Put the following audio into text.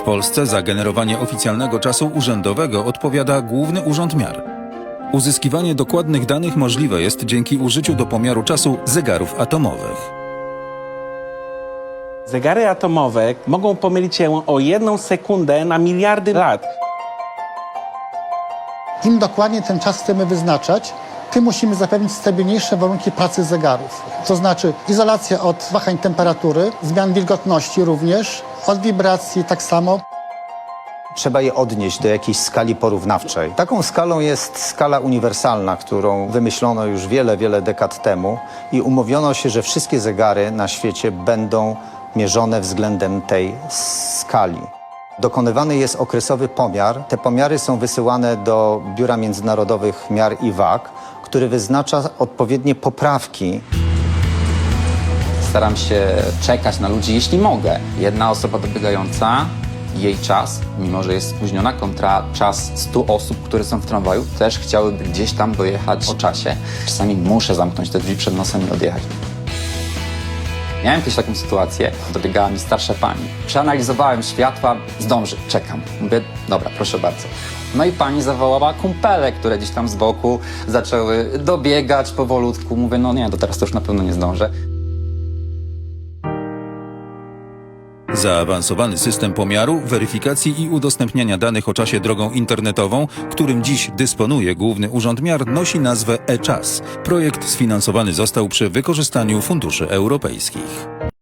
W Polsce za generowanie oficjalnego czasu urzędowego odpowiada Główny Urząd Miar. Uzyskiwanie dokładnych danych możliwe jest dzięki użyciu do pomiaru czasu zegarów atomowych. Zegary atomowe mogą pomylić się o jedną sekundę na miliardy lat. Im dokładnie ten czas chcemy wyznaczać, tym musimy zapewnić stabilniejsze warunki pracy zegarów. To znaczy izolacja od wahań temperatury, zmian wilgotności również, od wibracji tak samo. Trzeba je odnieść do jakiejś skali porównawczej. Taką skalą jest skala uniwersalna, którą wymyślono już wiele, wiele dekad temu i umówiono się, że wszystkie zegary na świecie będą mierzone względem tej skali. Dokonywany jest okresowy pomiar. Te pomiary są wysyłane do Biura Międzynarodowych Miar i Wag, który wyznacza odpowiednie poprawki Staram się czekać na ludzi, jeśli mogę. Jedna osoba dobiegająca, jej czas, mimo że jest spóźniona, kontra czas 100 osób, które są w tramwaju, też chciałyby gdzieś tam dojechać o czasie. Czasami muszę zamknąć te drzwi przed nosem i odjechać. Miałem kiedyś taką sytuację, dobiegała mi starsza pani. Przeanalizowałem światła, zdąży, czekam. Mówię, dobra, proszę bardzo. No i pani zawołała kumpele, które gdzieś tam z boku zaczęły dobiegać powolutku. Mówię, no nie, to teraz to już na pewno nie zdążę. Zaawansowany system pomiaru, weryfikacji i udostępniania danych o czasie drogą internetową, którym dziś dysponuje Główny Urząd Miar, nosi nazwę e-czas. Projekt sfinansowany został przy wykorzystaniu funduszy europejskich.